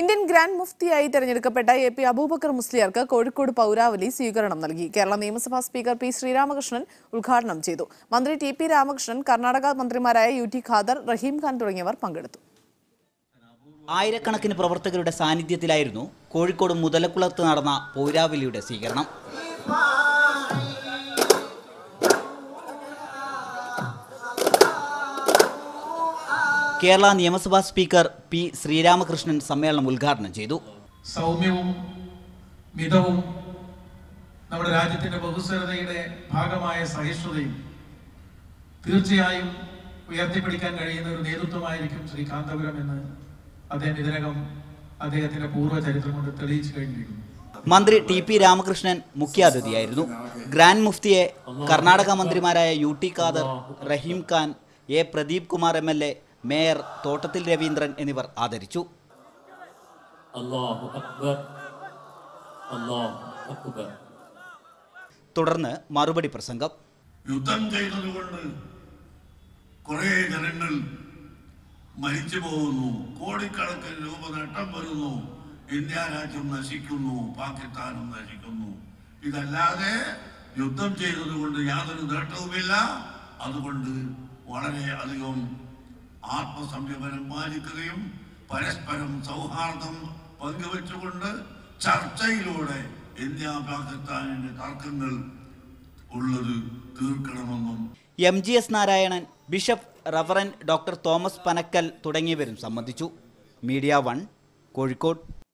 Indian grand മുഫ്തിയായി തെരഞ്ഞെടുക്കപ്പെട്ട A P Abubakar മുസ്ലിയാർക്ക് കോഴിക്കോട് പൗരാവലി സ്വീകരണം നൽകി. കേരള നിയമസഭാ സ്പീക്കർ പി ശ്രീരാമകൃഷ്ണൻ ഉദ്ഘാടനം ചെയ്തു. മന്ത്രി ടി പി രാമകൃഷ്ണൻ കർണാടക മന്ത്രിമാരായ യു ടി ഖാദർ റഹീം ഖാൻ തുടങ്ങിയവർ പങ്കെടുത്തു. ആയിരക്കണക്കിന് പ്രവർത്തകരുടെ സാന്നിധ്യത്തിലായിരുന്നു കോഴിക്കോട് മുതലക്കുളത്ത് നടന്ന പൗരാവലിയുടെ സ്വീകരണം. കേരള നിയമസഭാ സ്പീക്കർ പി ശ്രീരാമകൃഷ്ണൻ സമ്മേളനം ഉദ്ഘാടനം ചെയ്തു. സൗമ്യവും മിതവും നമ്മുടെ രാജ്യത്തിന്റെ ബഹുസ്വരതയുടെ ഭാഗമായ സഹിഷ്ണുതയും തീർച്ചയായും ഉയർത്തിപ്പിടിക്കാൻ കഴിയുന്ന ഒരു നേതൃത്വമായിരിക്കും ശ്രീ കാന്തപുരം എന്ന് അദ്ദേഹം ഇതിനകം അദ്ദേഹത്തിന്റെ പൂർവ ചരിത്രം കൊണ്ട് തെളിയിച്ചു കഴിഞ്ഞിരിക്കുന്നു. മന്ത്രി ടി പി രാമകൃഷ്ണൻ മുഖ്യാതിഥിയായിരുന്നു. ഗ്രാൻഡ് മുഫ്തിയെ കർണാടക മന്ത്രിമാരായ U T Khader Raheem Khan A Pradeep Kumar M L A mayor Thottathil Raveendran എന്നിവർ ആദരിച്ചു. അല്ലാഹു അക്ബർ. അല്ലാഹു അക്ബർ. തുടർന്ന് മറുപടി പ്രസംഗം. യുദ്ധം ചെയ്തതുകൊണ്ട് കുറെ ജനങ്ങൾ മരിച്ചു പോകുന്നു. കോടിക്കണക്കിന് രൂപ നഷ്ടം വരുന്നു. ഇന്ത്യ രാജ്യം നശിക്കുന്നു. പാകിസ്ഥാനും നശിക്കുന്നു. ഇതല്ലാതെ യുദ്ധം ചെയ്തതുകൊണ്ട് യാതൊരു നേട്ടവുമില്ല. അതുകൊണ്ട് വളരെ അധികം ആത്മസംയമനം പാലിക്കുകയും പരസ്പരം സൗഹാർദ്ദം പങ്കുവെച്ചുകൊണ്ട് ചർച്ചയിലൂടെ ഇന്ത്യ പാകിസ്ഥാനിന്റെ തർക്കങ്ങൾ ഉള്ളത് തീർക്കണമെന്നും M G S Narayanan bishop reverend doctor Thomas Panakkal തുടങ്ങിയവരും സംബന്ധിച്ചു മീഡിയ വൺ കോഴിക്കോട്.